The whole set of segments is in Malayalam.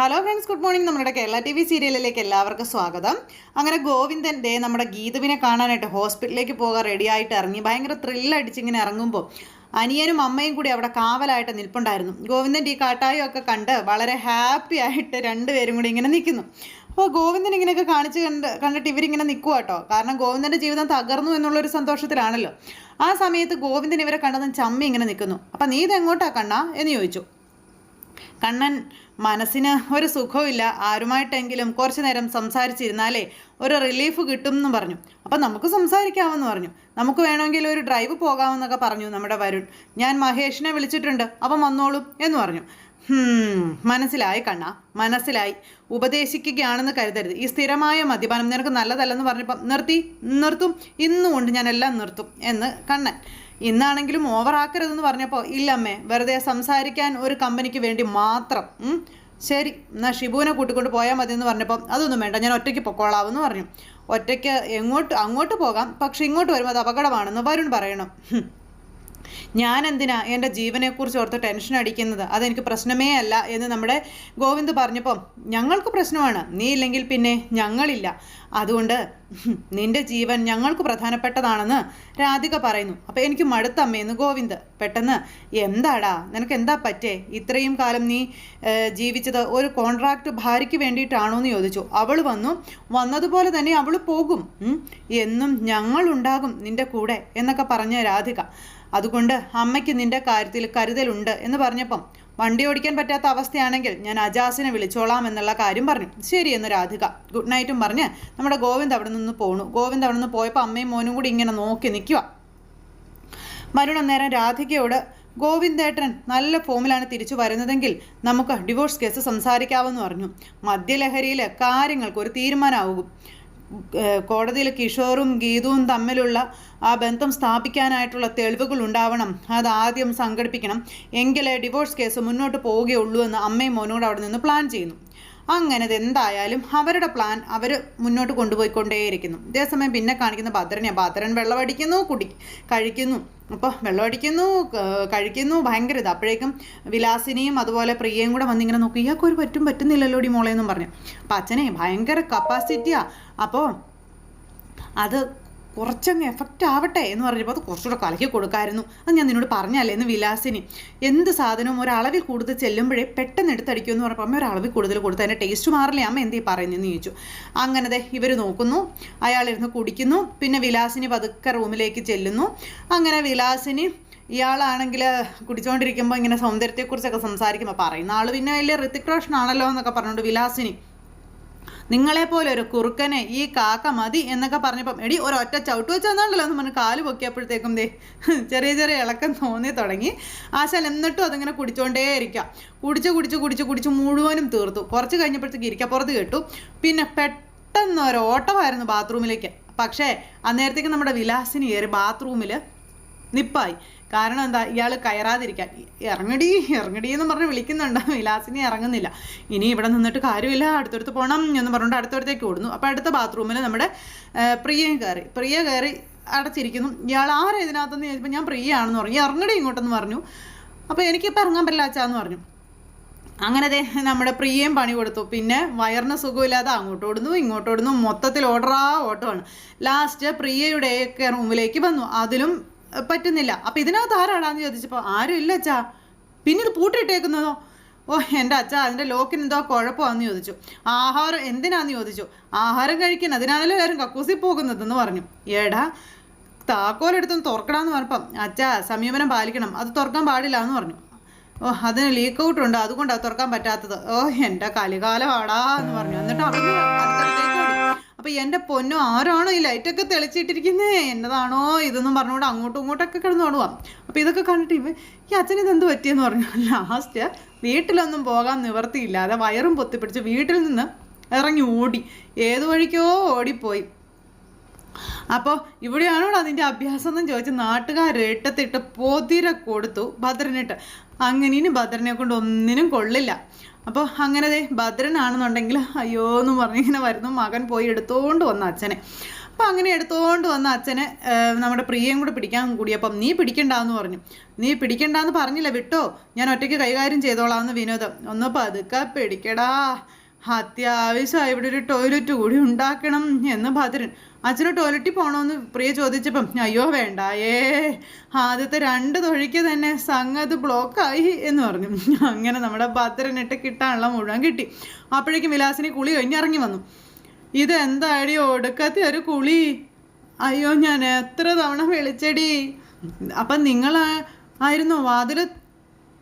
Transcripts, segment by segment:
ഹലോ ഫ്രണ്ട്സ് ഗുഡ് മോർണിംഗ് നമ്മുടെ കേരള ടി വി സീരിയലിലേക്ക് എല്ലാവർക്കും സ്വാഗതം. അങ്ങനെ ഗോവിന്ദൻ ദേ നമ്മുടെ ഗീതുവിനെ കാണാനായിട്ട് ഹോസ്പിറ്റലിലേക്ക് പോകാൻ റെഡിയായിട്ട് ഇറങ്ങി. ഭയങ്കര ത്രില്ലടിച്ച് ഇങ്ങനെ ഇറങ്ങുമ്പോൾ അനിയനും അമ്മയും കൂടി അവിടെ കാവലായിട്ട് നിൽപ്പുണ്ടായിരുന്നു. ഗോവിന്ദന്റെ ഈ കാട്ടായും ഒക്കെ കണ്ട് വളരെ ഹാപ്പി ആയിട്ട് രണ്ടുപേരും കൂടി ഇങ്ങനെ നിൽക്കുന്നു. അപ്പോൾ ഗോവിന്ദൻ ഇങ്ങനെയൊക്കെ കാണിച്ച് കണ്ട് കണ്ടിട്ട് ഇവരിങ്ങനെ നിൽക്കുക കേട്ടോ കാരണം ഗോവിന്ദന്റെ ജീവിതം തകർന്നു എന്നുള്ളൊരു സന്തോഷത്തിലാണല്ലോ. ആ സമയത്ത് ഗോവിന്ദൻ ഇവരെ കണ്ടതും ചമ്മി ഇങ്ങനെ നിൽക്കുന്നു. അപ്പം നീ ഇതെങ്ങോട്ടാ കണ്ണാ? എന്ന് ചോദിച്ചു. കണ്ണൻ മനസ്സിന് ഒരു സുഖമില്ല ആരുമായിട്ടെങ്കിലും കുറച്ചു നേരം സംസാരിച്ചിരുന്നാലേ ഒരു റിലീഫ് കിട്ടും എന്ന് പറഞ്ഞു. അപ്പം നമുക്ക് സംസാരിക്കാമെന്ന് പറഞ്ഞു. നമുക്ക് വേണമെങ്കിൽ ഒരു ഡ്രൈവ് പോകാമെന്നൊക്കെ പറഞ്ഞു നമ്മുടെ വരുൺ. ഞാൻ മഹേഷിനെ വിളിച്ചിട്ടുണ്ട്. അപ്പം വന്നോളും എന്ന് പറഞ്ഞു. മനസ്സിലായി കണ്ണ. മനസ്സിലായി. ഉപദേശിക്കുകയാണെന്ന് കരുതരുത്. ഈ സ്ഥിരമായ മദ്യപാനം നിനക്ക് നല്ലതല്ലെന്ന് പറഞ്ഞപ്പം നിർത്തി നിർത്തും. ഇന്നുകൊണ്ട് ഞാനെല്ലാം നിർത്തും എന്ന് കണ്ണൻ. ഇന്നാണെങ്കിലും ഓവറാക്കരുതെന്ന് പറഞ്ഞപ്പോൾ ഇല്ലമ്മേ വെറുതെ സംസാരിക്കാൻ ഒരു കമ്പനിക്ക് വേണ്ടി മാത്രം ശരി എന്നാൽ ഷിബുവിനെ കൂട്ടിക്കൊണ്ട് പോയാൽ മതി എന്ന് പറഞ്ഞപ്പോൾ അതൊന്നും വേണ്ട ഞാൻ ഒറ്റയ്ക്ക് പൊക്കോളാവെന്ന് പറഞ്ഞു. ഒറ്റയ്ക്ക് എങ്ങോട്ട് അങ്ങോട്ട് പോകാം പക്ഷെ ഇങ്ങോട്ട് വരുമ്പോൾ അത് അപകടമാണെന്ന് വരുൺ പറയണം. ഞാൻ എന്തിനാ എന്റെ ജീവനെക്കുറിച്ച് ഓർത്ത് ടെൻഷൻ അടിക്കുന്നത്? അതെനിക്ക് പ്രശ്നമേ അല്ല എന്ന് നമ്മുടെ ഗോവിന്ദ് പറഞ്ഞപ്പം ഞങ്ങൾക്ക് പ്രശ്നമാണ്. നീ ഇല്ലെങ്കിൽ പിന്നെ ഞങ്ങളില്ല. അതുകൊണ്ട് നിന്റെ ജീവൻ ഞങ്ങൾക്ക് പ്രധാനപ്പെട്ടതാണെന്ന് രാധിക പറയുന്നു. അപ്പോൾ എനിക്ക് മടുത്തമ്മയെന്ന് ഗോവിന്ദ് പെട്ടെന്ന് എന്താടാ നിനക്ക് എന്താ പറ്റേ? ഇത്രയും കാലം നീ ജീവിച്ചത് ഒരു കോൺട്രാക്ട് ഭാര്യയ്ക്ക് വേണ്ടിയിട്ടാണോ എന്ന് ചോദിച്ചു. അവൾ വന്നു വന്നതുപോലെ തന്നെ അവൾ പോകും. എന്നും ഞങ്ങളുണ്ടാകും നിന്റെ കൂടെ എന്നൊക്കെ പറഞ്ഞ രാധിക. അതുകൊണ്ട് അമ്മയ്ക്ക് നിന്റെ കാര്യത്തിൽ കരുതലുണ്ട് എന്ന് പറഞ്ഞപ്പം വണ്ടി ഓടിക്കാൻ പറ്റാത്ത അവസ്ഥയാണെങ്കിൽ ഞാൻ അജാസിനെ വിളിച്ചോളാം എന്നുള്ള കാര്യം പറഞ്ഞു. ശരി എന്ന് രാധിക. ഗുഡ് നൈറ്റും പറഞ്ഞ് നമ്മുടെ ഗോവിന്ദ് അവിടെ നിന്ന് പോണു. ഗോവിന്ദ് അവിടെ നിന്ന് പോയപ്പോൾ അമ്മയും മോനും കൂടി ഇങ്ങനെ നോക്കി നിൽക്കുക മരുണ നേരം രാധികയോട് ഗോവിന്ദേട്ടൻ നല്ല ഫോമിലാണ് തിരിച്ചു വരുന്നതെങ്കിൽ നമുക്ക് ഡിവോഴ്സ് കേസ് സംസാരിക്കാമെന്ന് പറഞ്ഞു. മദ്യലഹരിയിൽ കാര്യങ്ങൾക്ക് ഒരു തീരുമാനമാകും. കോടതിയിൽ കിഷോറും ഗീതുവും തമ്മിലുള്ള ആ ബന്ധം സ്ഥാപിക്കാനായിട്ടുള്ള തെളിവുകൾ ഉണ്ടാവണം. അത് ആദ്യം സംഘടിപ്പിക്കണം. എങ്കിലേ ഡിവോഴ്സ് കേസ് മുന്നോട്ട് പോവുകയുള്ളൂ എന്ന് അമ്മയും മോനോട് അവിടെ നിന്ന് പ്ലാൻ ചെയ്യുന്നു. അങ്ങനെ എന്തായാലും അവരുടെ പ്ലാൻ അവർ മുന്നോട്ട് കൊണ്ടുപോയിക്കൊണ്ടേയിരിക്കുന്നു. ഇതേസമയം പിന്നെ കാണിക്കുന്ന ഭദ്രനെ ഭദ്രൻ വെള്ളമടിക്കുന്നു കുടി കഴിക്കുന്നു. അപ്പോൾ വെള്ളമടിക്കുന്നു കഴിക്കുന്നു ഭയങ്കര ഇത്. അപ്പോഴേക്കും വിലാസിനിയും അതുപോലെ പ്രിയയും കൂടെ വന്നിങ്ങനെ നോക്കി ഇയാൾക്ക് ഒരു പറ്റും പറ്റുന്നില്ലല്ലോ ഡി മോളെ എന്നും പറഞ്ഞു. അപ്പം അച്ഛനെ ഭയങ്കര കപ്പാസിറ്റിയാണ് അപ്പോൾ അത് കുറച്ചങ്ങ് എഫക്റ്റ് ആവട്ടെ എന്ന് പറഞ്ഞപ്പോൾ അത് കുറച്ചുകൂടെ കലക്കി കൊടുക്കായിരുന്നു. അത് ഞാൻ നിന്നോട് പറഞ്ഞല്ലേ എന്ന് വിലാസിനി. എന്ത് സാധനവും ഒരളവിൽ കൂടുതൽ ചെല്ലുമ്പോഴേ പെട്ടെന്ന് എടുത്തടിക്കും എന്ന് പറഞ്ഞപ്പോൾ അമ്മ ഒരളവിൽ കൂടുതൽ കൊടുത്ത്. അതിന്റെ ടേസ്റ്റ് മാറില്ലേ? അമ്മ എന്തേ പറയുന്നതെന്ന് ചോദിച്ചു. അങ്ങനത്തെ ഇവർ നോക്കുന്നു. അയാളിരുന്ന് കുടിക്കുന്നു. പിന്നെ വിലാസിനി പതുക്കെ റൂമിലേക്ക് ചെല്ലുന്നു. അങ്ങനെ വിലാസിനി ഇയാളാണെങ്കിൽ കുടിച്ചുകൊണ്ടിരിക്കുമ്പോൾ ഇങ്ങനെ സൗന്ദര്യത്തെക്കുറിച്ചൊക്കെ സംസാരിക്കുമ്പോൾ പറയുന്ന ആൾ പിന്നെ വലിയ ഋതിക് റോഷൻ ആണല്ലോ എന്നൊക്കെ പറഞ്ഞുകൊണ്ട് വിലാസിനി നിങ്ങളെപ്പോലെ ഒരു കുറുക്കനെ ഈ കാക്ക മതി എന്നൊക്കെ പറഞ്ഞപ്പം എടി ഒരൊറ്റ ചവിട്ട് വെച്ച് തന്നാണ്ടല്ലോ എന്ന് പറഞ്ഞ് കാൽ പൊക്കിയപ്പോഴത്തേക്കും ദേ ചെറിയ ചെറിയ ഇളക്കം തോന്നി തുടങ്ങി. ആശാൽ എന്നിട്ടും അതിങ്ങനെ കുടിച്ചോണ്ടേ ഇരിക്കുക കുടിച്ച് കുടിച്ച് കുടിച്ച് കുടിച്ച് മുഴുവനും തീർത്തു. കുറച്ച് കഴിഞ്ഞപ്പോഴത്തേക്ക് ഇരിക്കപ്പുറത്ത് കേട്ടു. പിന്നെ പെട്ടെന്ന് ഒരു ഓട്ടമായിരുന്നു ബാത്റൂമിലേക്ക്. പക്ഷേ അന്നേരത്തേക്ക് നമ്മുടെ വിലാസിനി കയറി ബാത്റൂമിൽ നിപ്പായി. കാരണം എന്താ ഇയാൾ കയറാതിരിക്കാൻ. ഇറങ്ങടി ഇറങ്ങടി എന്ന് പറഞ്ഞ് വിളിക്കുന്നുണ്ട്. വിലാസിനി ഇറങ്ങുന്നില്ല. ഇനി ഇവിടെ നിന്നിട്ട് കാര്യമില്ല. അടുത്തടുത്ത് പോകണം എന്ന് പറഞ്ഞുകൊണ്ട് അടുത്തടുത്തേക്ക് ഓടുന്നു. അപ്പോൾ അടുത്ത ബാത്റൂമിൽ നമ്മുടെ പ്രിയയും കയറി. പ്രിയ കയറി അടച്ചിരിക്കുന്നു. ഇയാൾ ആരാ ഇതിനകത്തെന്ന് ചോദിച്ചപ്പോൾ ഞാൻ പ്രിയ ആണെന്ന് പറഞ്ഞു. ഇറങ്ങടി ഇങ്ങോട്ടെന്ന് പറഞ്ഞു. അപ്പോൾ എനിക്കിപ്പോൾ ഇറങ്ങാൻ പറ്റില്ല അച്ഛാന്ന് പറഞ്ഞു. അങ്ങനെ ദേ നമ്മുടെ പ്രിയയും പണി കൊടുത്തു. പിന്നെ വയറിന് സുഖമില്ലാതെ അങ്ങോട്ട് ഓടുന്നു ഇങ്ങോട്ട് ഓടുന്നു. മൊത്തത്തിൽ ഓർഡറാ ഓട്ടമാണ്. ലാസ്റ്റ് പ്രിയയുടെയൊക്കെ റൂമിലേക്ക് വന്നു. അതിലും പറ്റുന്നില്ല. അപ്പം ഇതിനകത്ത് ആരാടാന്ന് ചോദിച്ചപ്പോൾ ആരും ഇല്ല അച്ഛാ. പിന്നെ ഇത് പൂട്ടിയിട്ടേക്കുന്നതോ? ഓ എന്റെ അച്ഛ അതിന്റെ ലോക്കിന് എന്തോ കുഴപ്പമാണെന്ന് ചോദിച്ചു. ആഹാരം എന്തിനാന്ന് ചോദിച്ചു? ആഹാരം കഴിക്കാൻ അതിനാണല്ലോ എല്ലാവരും കക്കൂസി പോകുന്നതെന്ന് പറഞ്ഞു. ഏടാ താക്കോലെടുത്തൊന്ന് തുറക്കണമെന്ന് പറഞ്ഞപ്പം അച്ഛാ സമീപനം പാലിക്കണം. അത് തുറക്കാൻ പാടില്ല എന്ന് പറഞ്ഞു. ഓ അതിന് ലീക്ക് ഔട്ട് ഉണ്ട്. അതുകൊണ്ടാണ് തുറക്കാൻ പറ്റാത്തത്. ഓ എന്റെ കലികാലമാടാ എന്ന് പറഞ്ഞു. എന്നിട്ട് അവിടുന്ന് അടുത്തടുത്തേക്ക് ഓടി അപ്പൊ എന്റെ പൊന്നോ ആരാണോ ഈ ലൈറ്റൊക്കെ തെളിച്ചിട്ടിരിക്കുന്നേ? എന്നതാണോ ഇതെന്നും പറഞ്ഞുകൊണ്ട് അങ്ങോട്ടും ഇങ്ങോട്ടൊക്കെ കിടന്നു ഓടുവാം. അപ്പൊ ഇതൊക്കെ കണ്ടിട്ട് ഇവ ഈ അച്ഛന് ഇതെന്ത് പറ്റിയെന്ന് പറഞ്ഞു? ലാസ്റ്റ് വീട്ടിലൊന്നും പോകാൻ നിവർത്തിയില്ലാതെ വയറും പൊത്തിപ്പിടിച്ച് വീട്ടിൽ നിന്ന് ഇറങ്ങി ഓടി. ഏതു വഴിക്കോ ഓടിപ്പോയി. അപ്പോൾ ഇവിടെയാണോ അതിന്റെ അഭ്യാസം എന്ന് ചോദിച്ച് നാട്ടുകാർ ഇട്ടത്തിട്ട് പൊതിര കൊടുത്തു ഭദ്രനിട്ട്. അങ്ങനെ ഭദ്രനെ കൊണ്ട് ഒന്നിനും കൊള്ളില്ല. അപ്പോൾ അങ്ങനെ ഭദ്രനാണെന്നുണ്ടെങ്കിൽ അയ്യോ എന്ന് പറഞ്ഞിങ്ങനെ വരുന്നു. മകൻ പോയി എടുത്തുകൊണ്ട് വന്ന അച്ഛനെ. അപ്പം അങ്ങനെ എടുത്തുകൊണ്ട് വന്ന അച്ഛനെ നമ്മുടെ പ്രിയയും കൂടെ പിടിക്കാൻ കൂടി അപ്പം നീ പിടിക്കണ്ടാന്ന് പറഞ്ഞു. നീ പിടിക്കണ്ടെന്ന് പറഞ്ഞില്ല വിട്ടോ. ഞാൻ ഒറ്റയ്ക്ക് കൈകാര്യം ചെയ്തോളാം എന്ന് വിനോദം. ഒന്ന് പതുക്കെ പിടിക്കടാ. അത്യാവശ്യമായി ഇവിടെ ഒരു ടോയ്ലറ്റ് കൂടി ഉണ്ടാക്കണം എന്ന് ഭദ്രൻ. അച്ഛന് ടോയ്ലറ്റിൽ പോകണമെന്ന് പ്രിയ ചോദിച്ചപ്പം അയ്യോ വേണ്ട ഏ ആദ്യത്തെ രണ്ട് തൊഴിക്ക് തന്നെ സംഗത് ബ്ലോക്കായി എന്ന് പറഞ്ഞു. അങ്ങനെ നമ്മുടെ ഭദ്രനിട്ട് കിട്ടാനുള്ള മുഴുവൻ കിട്ടി. അപ്പോഴേക്കും വിലാസിനെ കുളി കഴിഞ്ഞിറങ്ങി വന്നു. ഇത് ഇതെന്താടി ഒടുക്കത്തെ ഒരു കുളി? അയ്യോ ഞാൻ എത്ര തവണ വിളിച്ചടി? അപ്പം നിങ്ങൾ ആയിരുന്നു വാതിൽ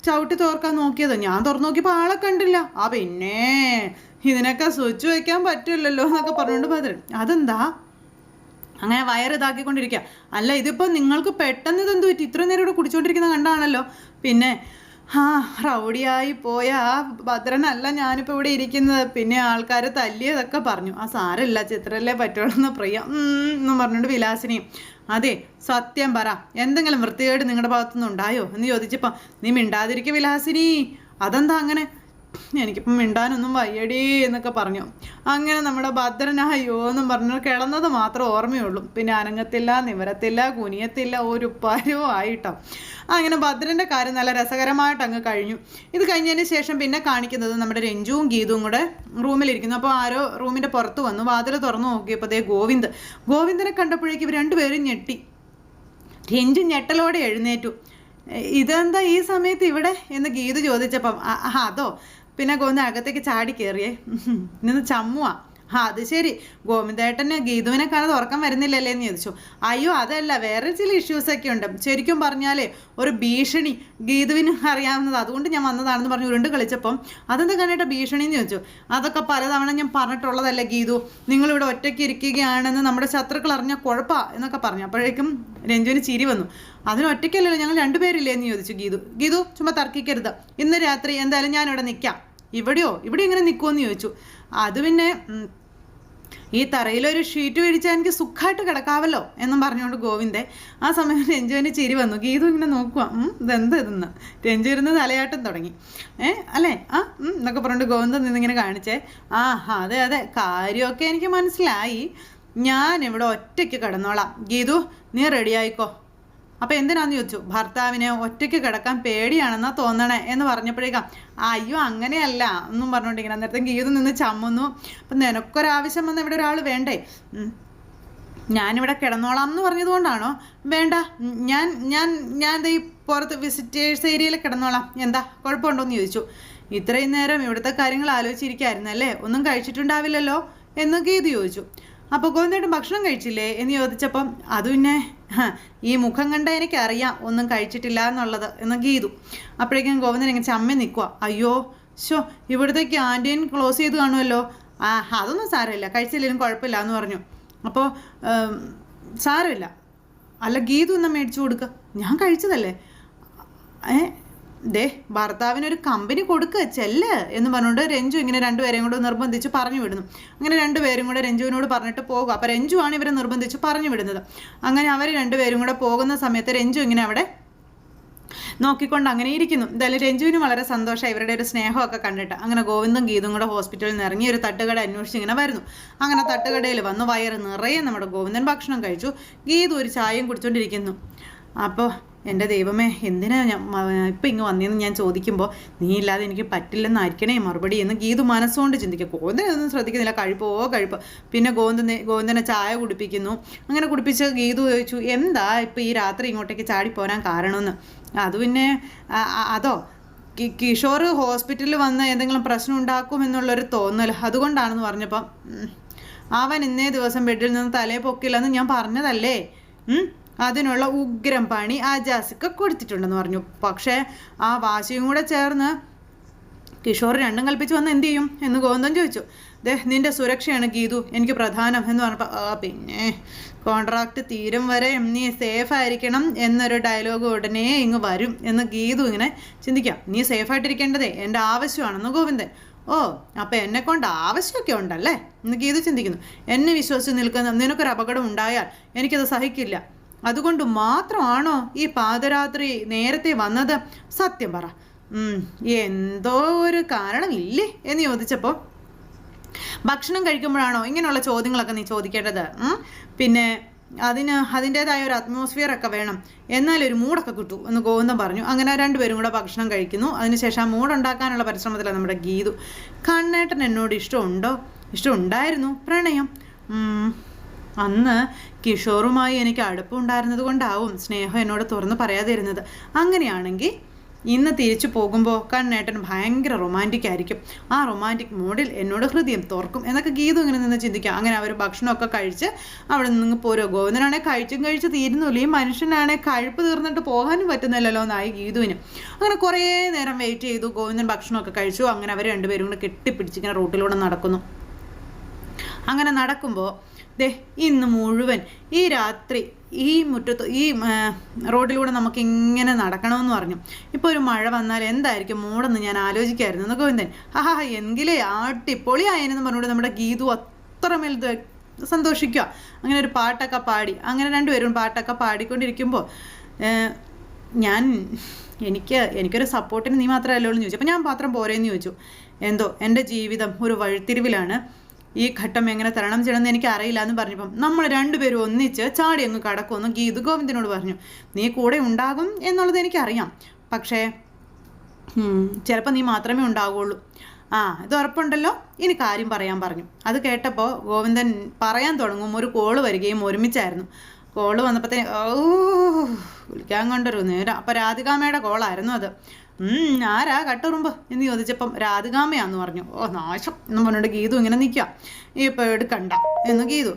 ചവിട്ടി തോർക്കാൻ നോക്കിയത്. ഞാൻ തുറന്നു നോക്കിയപ്പോൾ ആളെ കണ്ടില്ല. ആ പിന്നെ. ഇതിനൊക്കെ സ്വിച്ച് വയ്ക്കാൻ പറ്റില്ലല്ലോ എന്നൊക്കെ പറഞ്ഞുകൊണ്ട് ഭദ്രൻ അതെന്താ? അങ്ങനെ വയറ് ഇതാക്കിക്കൊണ്ടിരിക്കുക അല്ല ഇതിപ്പോൾ നിങ്ങൾക്ക് പെട്ടെന്ന് ഇതെന്ത് പറ്റി? ഇത്രയും നേരം ഇവിടെ കുടിച്ചുകൊണ്ടിരിക്കുന്ന കണ്ടാണല്ലോ. പിന്നെ ആ റൗഡിയായി പോയ ആ ഭദ്രനല്ല ഞാനിപ്പോൾ ഇവിടെ ഇരിക്കുന്നത്. പിന്നെ ആൾക്കാർ തല്ലിയതൊക്കെ പറഞ്ഞു. ആ സാരമില്ല ചിത്രല്ലേ പറ്റുള്ളൂ പ്രിയ. എന്ന് പറഞ്ഞുകൊണ്ട് വിലാസിനിയും അതെ സത്യം പറ. എന്തെങ്കിലും വൃത്തികേട് നിങ്ങളുടെ ഭാഗത്തുനിന്ന് ഉണ്ടായോ എന്ന് ചോദിച്ചപ്പോൾ നീ മിണ്ടാതിരിക്കുക വിലാസിനി. അതെന്താ അങ്ങനെ? എനിക്കിപ്പം മിണ്ടാനൊന്നും വയ്യടേ എന്നൊക്കെ പറഞ്ഞു. അങ്ങനെ നമ്മുടെ ഭദ്രനായോ എന്നും പറഞ്ഞു കിടന്നത് മാത്രം ഓർമ്മയുള്ളൂ. പിന്നെ അനങ്ങത്തില്ല നിവരത്തില്ല കുനിയത്തില്ല ഒരു പരവും ആയിട്ടോ. അങ്ങനെ ഭദ്രന്റെ കാര്യം നല്ല രസകരമായിട്ട് അങ്ങ് കഴിഞ്ഞു. ഇത് കഴിഞ്ഞതിന് ശേഷം പിന്നെ കാണിക്കുന്നത് നമ്മുടെ രഞ്ജുവും ഗീതുവും കൂടെ റൂമിലിരിക്കുന്നു. അപ്പോൾ ആരോ റൂമിന്റെ പുറത്ത് വന്നു. വാതിൽ തുറന്നു നോക്കിയപ്പോൾ ദേ ഗോവിന്ദ്. ഗോവിന്ദനെ കണ്ടപ്പോഴേക്കും ഇവർ രണ്ടുപേരും ഞെട്ടി. രഞ്ജു ഞെട്ടലോടെ എഴുന്നേറ്റു. ഇതെന്താ ഈ സമയത്ത് ഇവിടെ? എന്ന് ഗീത ചോദിച്ചപ്പം "ആ, ആ, അതോ പിന്നെ ഗോവിന്ദ അകത്തേക്ക് ചാടി കയറിയേ നിന്ന് ചമ്മുവാ. ആ അത് ശരി. ഗോവിന്ദേട്ടന് ഗീതുവിനെ കാണാതെ ഉറക്കം വരുന്നില്ലല്ലേ എന്ന് ചോദിച്ചു. അയ്യോ അതല്ല വേറെ ചില ഇഷ്യൂസ് ഒക്കെ ഉണ്ട്. ശരിക്കും പറഞ്ഞാലേ ഒരു ഭീഷണി ഗീതുവിന് അറിയാവുന്നത് അതുകൊണ്ട് ഞാൻ വന്നതാണെന്ന് പറഞ്ഞു ഉരുണ്ട് കളിച്ചപ്പം അതെന്ത് കണ്ടിട്ട് ഭീഷണി എന്ന് ചോദിച്ചു. അതൊക്കെ പലതവണ ഞാൻ പറഞ്ഞിട്ടുള്ളതല്ലേ ഗീതു? നിങ്ങളിവിടെ ഒറ്റയ്ക്ക് ഇരിക്കുകയാണെന്ന് നമ്മുടെ ശത്രുക്കൾ അറിഞ്ഞാൽ കുഴപ്പാ എന്നൊക്കെ പറഞ്ഞു. അപ്പോഴേക്കും രഞ്ജുവിന് ചിരി വന്നു. അതിന് ഒറ്റയ്ക്കല്ലല്ലോ ഞങ്ങൾ രണ്ടുപേരില്ലേ? എന്ന് ചോദിച്ചു ഗീതു. ഗീതു ചുമ്മാ തർക്കിക്കരുത്. ഇന്ന് രാത്രി എന്തായാലും ഞാനിവിടെ നിൽക്കാം ഇവിടെയോ? ഇവിടെ എങ്ങനെ നിൽക്കുമെന്ന് ചോദിച്ചു. അത് പിന്നെ ഈ തറയിലൊരു ഷീറ്റ് വിരിച്ചാൽ എനിക്ക് സുഖമായിട്ട് കിടക്കാവല്ലോ എന്നും പറഞ്ഞുകൊണ്ട് ഗോവിന്ദെ ആ സമയം രഞ്ജുവിന് ചിരി വന്നു. ഗീതു ഇങ്ങനെ നോക്കുക ഇതെന്ത് ഇതെന്ന്? രഞ്ജു ഇരുന്ന് തലയാട്ടം തുടങ്ങി. ഏ അല്ലേ? ആ എന്നൊക്കെ പറഞ്ഞിട്ട് ഗോവിന്ദൻ നിന്നിങ്ങനെ കാണിച്ചേ. ആ അതെ അതെ. കാര്യമൊക്കെ എനിക്ക് മനസ്സിലായി. ഞാൻ ഇവിടെ ഒറ്റയ്ക്ക് കിടന്നോളാം. ഗീതു നീ റെഡി ആയിക്കോ അപ്പൊ എന്തിനാന്ന് ചോദിച്ചു? ഭർത്താവിനെ ഒറ്റയ്ക്ക് കിടക്കാൻ പേടിയാണെന്നാ തോന്നണേ എന്ന് പറഞ്ഞപ്പോഴേക്കാം അയ്യോ അങ്ങനെയല്ല എന്നും പറഞ്ഞുകൊണ്ടിരിക്കണം അന്നേരത്തെ ഗീത നിന്ന് ചമ്മുന്നു. അപ്പം നിനക്കൊരാവശ്യം വന്ന ഇവിടെ ഒരാൾ വേണ്ടേ. ഞാനിവിടെ കിടന്നോളാം എന്ന് പറഞ്ഞതുകൊണ്ടാണോ? വേണ്ട ഞാൻ ഞാൻ ഞാൻ ഈ പുറത്ത് വിസിറ്റേഴ്സ് ഏരിയയിൽ കിടന്നോളാം. എന്താ കുഴപ്പമുണ്ടോ? എന്ന് ചോദിച്ചു. ഇത്രയും നേരം ഇവിടുത്തെ കാര്യങ്ങൾ ആലോചിച്ചിരിക്കായിരുന്നല്ലേ? ഒന്നും കഴിച്ചിട്ടുണ്ടാവില്ലല്ലോ? എന്ന് ഗീത ചോദിച്ചു. അപ്പോൾ ഗോവിന്ദേട്ടൻ ഭക്ഷണം കഴിച്ചില്ലേ എന്ന് ചോദിച്ചപ്പം അത് പിന്നെ ഈ മുഖം കണ്ട എനിക്കറിയാം ഒന്നും കഴിച്ചിട്ടില്ല എന്നുള്ളത് എന്ന് ഗീതു. അപ്പോഴേക്കും ഗോവിന്ദൻ ഇങ്ങനെ ചമ്മ നിൽക്കുക അയ്യോ ഷോ ഇവിടുത്തെ ക്യാന്റീൻ ക്ലോസ് ചെയ്ത് കാണുമല്ലോ? ആ അതൊന്നും സാരമില്ല കഴിച്ചില്ലെങ്കിലും കുഴപ്പമില്ല എന്ന് പറഞ്ഞു. അപ്പോൾ സാരമില്ല. അല്ല ഗീതു എന്നാ മേടിച്ചു കൊടുക്കുക ഞാൻ കഴിച്ചതല്ലേ? ഏ ദേ ഭർത്താവിനൊരു കമ്പനി കൊടുക്കുക ചെല്ല് എന്ന് പറഞ്ഞുകൊണ്ട് രഞ്ജു ഇങ്ങനെ രണ്ടുപേരെയും കൂടെ നിർബന്ധിച്ച് പറഞ്ഞു വിടുന്നു. അങ്ങനെ രണ്ടുപേരും കൂടെ രഞ്ജുവിനോട് പറഞ്ഞിട്ട് പോകുക അപ്പോൾ രഞ്ജു ആണ് ഇവരെ നിർബന്ധിച്ച് പറഞ്ഞു വിടുന്നത്. അങ്ങനെ അവർ രണ്ടുപേരും കൂടെ പോകുന്ന സമയത്ത് രഞ്ജു ഇങ്ങനെ അവിടെ നോക്കിക്കൊണ്ട് അങ്ങനെ ഇരിക്കുന്നു. എന്തായാലും രഞ്ജുവിന് വളരെ സന്തോഷം ഇവരുടെ ഒരു സ്നേഹമൊക്കെ കണ്ടിട്ട്. അങ്ങനെ ഗോവിന്ദും ഗീതും കൂടെ ഹോസ്പിറ്റലിൽ നിന്ന് ഇറങ്ങി ഒരു തട്ടുകട അന്വേഷിച്ച് ഇങ്ങനെ വരുന്നു. അങ്ങനെ തട്ടുകടയിൽ വന്ന് വയറ് നിറയെ നമ്മുടെ ഗോവിന്ദൻ ഭക്ഷണം കഴിച്ചു. ഗീതു ഒരു ചായയും കുടിച്ചുകൊണ്ടിരിക്കുന്നു അപ്പോൾ എന്റെ ദൈവമേ എന്തിനാ ഇപ്പം ഇങ്ങ് വന്നതെന്ന് ഞാൻ ചോദിക്കുമ്പോൾ നീ ഇല്ലാതെ എനിക്ക് പറ്റില്ലെന്നായിരിക്കണേ മറുപടി എന്ന് ഗീതു മനസ്സുകൊണ്ട് ചിന്തിക്കുക ഗോവിന്ദനൊന്നും ശ്രദ്ധിക്കുന്നില്ല. കഴിപ്പോ കഴിപ്പ്. പിന്നെ ഗോവിന്ദനെ ഗോവിന്ദനെ ചായ കുടിപ്പിക്കുന്നു. അങ്ങനെ കുടിപ്പിച്ച് ഗീതു ചോദിച്ചു എന്താ ഇപ്പം ഈ രാത്രി ഇങ്ങോട്ടേക്ക് ചാടിപ്പോരാൻ കാരണമെന്ന്? അത് പിന്നെ അതോ കിഷോർ ഹോസ്പിറ്റലിൽ വന്ന് എന്തെങ്കിലും പ്രശ്നം ഉണ്ടാക്കും എന്നുള്ളൊരു തോന്നൽ അതുകൊണ്ടാണെന്ന് പറഞ്ഞപ്പം അവൻ ഇന്നേ ദിവസം ബെഡിൽ നിന്ന് തലയെ പൊക്കില്ലെന്ന് ഞാൻ പറഞ്ഞതല്ലേ? അതിനുള്ള ഉഗ്രം പണി ആ ജാസിക്ക് കൊടുത്തിട്ടുണ്ടെന്ന് പറഞ്ഞു. പക്ഷേ ആ വാശിയും കൂടെ ചേർന്ന് കിഷോർ രണ്ടും കൽപ്പിച്ച് വന്ന് എന്ത് ചെയ്യും എന്ന് ഗോന്തം ചോദിച്ചു. ദേ നിന്റെ സുരക്ഷയാണ് ഗീതു എനിക്ക് പ്രധാനം എന്ന് പറഞ്ഞപ്പോൾ ആ പിന്നെ കോൺട്രാക്ട് തീരും വരെ നീ സേഫ് ആയിരിക്കണം എന്നൊരു ഡയലോഗ് ഉടനെ ഇങ്ങ് വരും എന്ന് ഗീതു ഇങ്ങനെ ചിന്തിക്കാം. നീ സേഫായിട്ടിരിക്കേണ്ടതേ എന്റെ ആവശ്യമാണെന്ന് ഗോവിന്ദൻ. ഓ അപ്പം എന്നെ കൊണ്ട് ആവശ്യമൊക്കെ ഉണ്ടല്ലേ? എന്ന് ഗീതു ചിന്തിക്കുന്നു. എന്നെ വിശ്വസിച്ച് നിൽക്കുന്ന നിനക്കൊരു അപകടം ഉണ്ടായാൽ എനിക്കത് സഹിക്കില്ല. അതുകൊണ്ട് മാത്രമാണോ ഈ പാതരാത്രി നേരത്തെ വന്നത്? സത്യം പറ. എന്തോ ഒരു കാരണമില്ലേ എന്ന് ചോദിച്ചപ്പോൾ ഭക്ഷണം കഴിക്കുമ്പോഴാണോ ഇങ്ങനെയുള്ള ചോദ്യങ്ങളൊക്കെ നീ ചോദിക്കേണ്ടത്? പിന്നെ അതിന് അതിന്റെതായ ഒരു അറ്റ്മോസ്ഫിയർ ഒക്കെ വേണം. എന്നാൽ ഒരു മൂടൊക്കെ കിട്ടൂ എന്ന് ഗോവിന്ദൻ പറഞ്ഞു. അങ്ങനെ രണ്ടുപേരും കൂടെ ഭക്ഷണം കഴിക്കുന്നു. അതിനുശേഷം ആ മൂടുണ്ടാക്കാനുള്ള പരിശ്രമത്തിലാണ് നമ്മുടെ ഗീതു. കണ്ണേട്ടൻ എന്നോട് ഇഷ്ടമുണ്ടോ? ഇഷ്ടമുണ്ടായിരുന്നു. പ്രണയം. അന്ന് കിഷോറുമായി എനിക്ക് അടുപ്പമുണ്ടായിരുന്നത് കൊണ്ടാവും സ്നേഹം എന്നോട് തുറന്ന് പറയാതിരുന്നത്. അങ്ങനെയാണെങ്കിൽ ഇന്ന് തിരിച്ചു പോകുമ്പോൾ കണ്ണേട്ടൻ ഭയങ്കര റൊമാന്റിക് ആയിരിക്കും. ആ റൊമാന്റിക് മൂഡിൽ എന്നോട് ഹൃദയം തുറക്കും എന്നൊക്കെ ഗീതു ഇങ്ങനെ നിന്ന് ചിന്തിക്കുക അങ്ങനെ അവർ ഭക്ഷണമൊക്കെ കഴിച്ച് അവിടെ നിന്ന് പോരോ? ഗോവിന്ദനാണെ കഴിച്ചും കഴിച്ച് തീരുന്നില്ല ഈ മനുഷ്യനാണെ കഴിപ്പ് തീർന്നിട്ട് പോകാനും പറ്റുന്നില്ലല്ലോ എന്നായി ഗീതുവിന്. അങ്ങനെ കുറേ നേരം വെയിറ്റ് ചെയ്തു. ഗോവിന്ദൻ ഭക്ഷണമൊക്കെ കഴിച്ചു. അങ്ങനെ അവർ രണ്ടുപേരും കൂടെ കെട്ടിപ്പിടിച്ച് ഇങ്ങനെ റൂട്ടിലൂടെ നടക്കുന്നു. അങ്ങനെ നടക്കുമ്പോൾ ദേ ഇന്ന് മുഴുവൻ ഈ രാത്രി ഈ മുറ്റത്ത് ഈ റോഡിലൂടെ നമുക്ക് ഇങ്ങനെ നടക്കണമെന്ന് പറഞ്ഞു. ഇപ്പോൾ ഒരു മഴ വന്നാൽ എന്തായിരിക്കും? മൂടെന്ന് ഞാൻ ആലോചിക്കായിരുന്നു. എന്ന് ഗോവിന്ദൻ ആഹാ എങ്കിലേ ആട്ടിപ്പൊളിയായെന്ന് പറഞ്ഞുകൊണ്ട് നമ്മുടെ ഗീതു അത്രമേൽ സന്തോഷിക്കുക. അങ്ങനെ ഒരു പാട്ടൊക്കെ പാടി അങ്ങനെ രണ്ടുപേരും പാട്ടൊക്കെ പാടിക്കൊണ്ടിരിക്കുമ്പോൾ ഞാൻ എനിക്ക് എനിക്കൊരു സപ്പോർട്ടിന് നീ മാത്രമല്ലോ എന്ന് ചോദിച്ചു. അപ്പോൾ ഞാൻ മാത്രം പോരേന്ന് ചോദിച്ചു. എന്തോ എന്റെ ജീവിതം ഒരു വഴിത്തിരിവിലാണ്. ഈ ഘട്ടം എങ്ങനെ തരണം ചെയ്യണമെന്ന് എനിക്ക് അറിയില്ല എന്ന് പറഞ്ഞപ്പം നമ്മൾ രണ്ടുപേരും ഒന്നിച്ച് ചാടി അങ്ങ് കടക്കുമെന്ന് ഗീത് ഗോവിന്ദനോട് പറഞ്ഞു. നീ കൂടെ ഉണ്ടാകും എന്നുള്ളത് എനിക്കറിയാം. പക്ഷേ ചിലപ്പോൾ നീ മാത്രമേ ഉണ്ടാവുള്ളൂ. ആ ഇത് ഉറപ്പുണ്ടല്ലോ. ഇനി കാര്യം പറയാൻ പറഞ്ഞു. അത് കേട്ടപ്പോൾ ഗോവിന്ദൻ പറയാൻ തുടങ്ങും. ഒരു കോൾ വരികയും ഒരുമിച്ചായിരുന്നു. കോൾ വന്നപ്പോഴത്തേ ഓ വിളിക്കാൻ കൊണ്ടൊരു നേരം. അപ്പോൾ രാധികാമയുടെ കോളായിരുന്നു അത്. ആരാ കട്ടുറുമ്പ്? എന്ന് ചോദിച്ചപ്പം രാധികാമയാന്ന് പറഞ്ഞു. ഓ നാശം. എന്ന് പറഞ്ഞിട്ട് ഗീതു ഇങ്ങനെ നിൽക്കുക. ഇപ്പം എടുക്കണ്ട എന്ന് ഗീതു.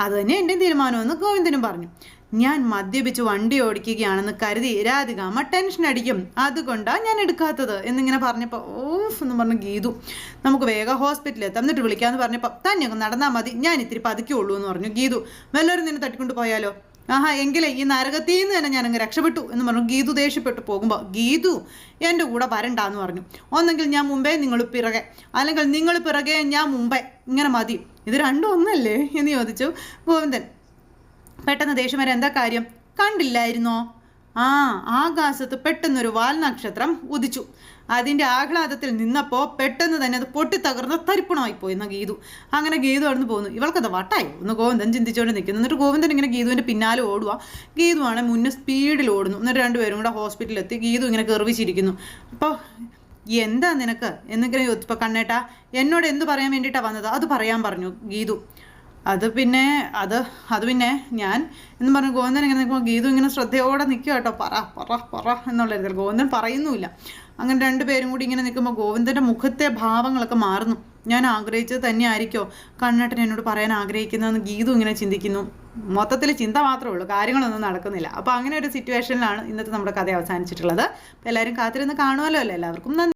അത് തന്നെ എന്റെ തീരുമാനമെന്ന് ഗോവിന്ദനും പറഞ്ഞു. ഞാൻ മദ്യപിച്ച് വണ്ടി ഓടിക്കുകയാണെന്ന് കരുതി രാധികാമ്മ ടെൻഷൻ അടിക്കും. അതുകൊണ്ടാണ് ഞാൻ എടുക്കാത്തത്. എന്നിങ്ങനെ പറഞ്ഞപ്പോൾ ഓഫ് എന്ന് പറഞ്ഞു ഗീതു. നമുക്ക് വേഗം ഹോസ്പിറ്റലിൽ എത്താം. എന്നിട്ട് വിളിക്കാമെന്ന് പറഞ്ഞപ്പോൾ തന്നെ നടന്നാൽ മതി. ഞാൻ ഇത്തിരി പതുക്കുള്ളൂ എന്ന് പറഞ്ഞു ഗീതു. വല്ലവരും നിന്നെ തട്ടിക്കൊണ്ട് പോയാലോ? ആഹാ എങ്കിലേ ഈ നരകത്തിൽ നിന്ന് തന്നെ ഞാനങ്ങ് രക്ഷപ്പെട്ടു എന്ന് പറഞ്ഞു ഗീതു ദേഷ്യപ്പെട്ടു പോകുമ്പോൾ ഗീതു എന്റെ കൂടെ വരണ്ട എന്ന് പറഞ്ഞു. ഒന്നെങ്കിൽ ഞാൻ മുമ്പേ നിങ്ങൾ പിറകെ അല്ലെങ്കിൽ നിങ്ങൾ പിറകെ ഞാൻ മുമ്പേ ഇങ്ങനെ മതി. ഇത് രണ്ടും ഒന്നല്ലേ? എന്ന് ചോദിച്ചു ഗോവിന്ദൻ. പെട്ടെന്ന് ദേഷ്യം വരെ എന്താ കാര്യം? കണ്ടില്ലായിരുന്നോ? ആ ആകാശത്ത് പെട്ടെന്നൊരു വാൽനക്ഷത്രം ഉദിച്ചു. അതിന്റെ ആഹ്ലാദത്തിൽ നിന്നപ്പോൾ പെട്ടെന്ന് തന്നെ അത് പൊട്ടിത്തകർന്ന് തരിപ്പണമായി പോയി എന്ന ഗീതു. അങ്ങനെ ഗീതു അവിടുന്ന് പോകുന്നു ഇവൾക്കത് വട്ടായി. ഒന്ന് ഗോവിന്ദൻ ചിന്തിച്ചുകൊണ്ട് നിൽക്കുന്നു എന്നിട്ട് ഗോവിന്ദൻ ഇങ്ങനെ ഗീതുവിന്റെ പിന്നാലെ ഓടുക ഗീതു ആണ് മുന്നേ സ്പീഡിൽ ഓടുന്നു. എന്നിട്ട് രണ്ടുപേരും കൂടെ ഹോസ്പിറ്റലിലെത്തി ഗീതു ഇങ്ങനെ കെറിവിച്ചിരിക്കുന്നു അപ്പോൾ എന്താ നിനക്ക്? എന്നിങ്ങനെ ചോദിച്ചപ്പോൾ കണ്ണേട്ടാ എന്നോട് എന്ത് പറയാൻ വേണ്ടിയിട്ടാണ് വന്നത്? അത് പറയാൻ പറഞ്ഞു ഗീതു. അത് പിന്നെ അത് അത് പിന്നെ ഞാൻ എന്ന് പറഞ്ഞു ഗോവിന്ദൻ ഇങ്ങനെ നിൽക്കുമ്പോൾ ഗീതു ഇങ്ങനെ ശ്രദ്ധയോടെ നിൽക്കുക കേട്ടോ. പറ പറ പറ എന്നുള്ള രീതിയിൽ ഗോവിന്ദൻ പറയുന്നുമില്ല. അങ്ങനെ രണ്ടുപേരും കൂടി ഇങ്ങനെ നിൽക്കുമ്പോൾ ഗോവിന്ദന്റെ മുഖത്തെ ഭാവങ്ങളൊക്കെ മാറുന്നു. ഞാൻ ആഗ്രഹിച്ചത് തന്നെ ആയിരിക്കോ കണ്ണേട്ടൻ എന്നോട് പറയാൻ ആഗ്രഹിക്കുന്നതെന്ന് ഗീതു ഇങ്ങനെ ചിന്തിക്കുന്നു. മൊത്തത്തിൽ ചിന്ത മാത്രമേ ഉള്ളൂ. കാര്യങ്ങളൊന്നും നടക്കുന്നില്ല. അപ്പോൾ അങ്ങനെ ഒരു സിറ്റുവേഷനിലാണ് ഇന്നത്തെ നമ്മുടെ കഥ അവസാനിച്ചിട്ടുള്ളത്. അപ്പോൾ എല്ലാവരും കാത്തിരുന്ന് കാണുമല്ലോ അല്ലേ? എല്ലാവർക്കും നന്ദി.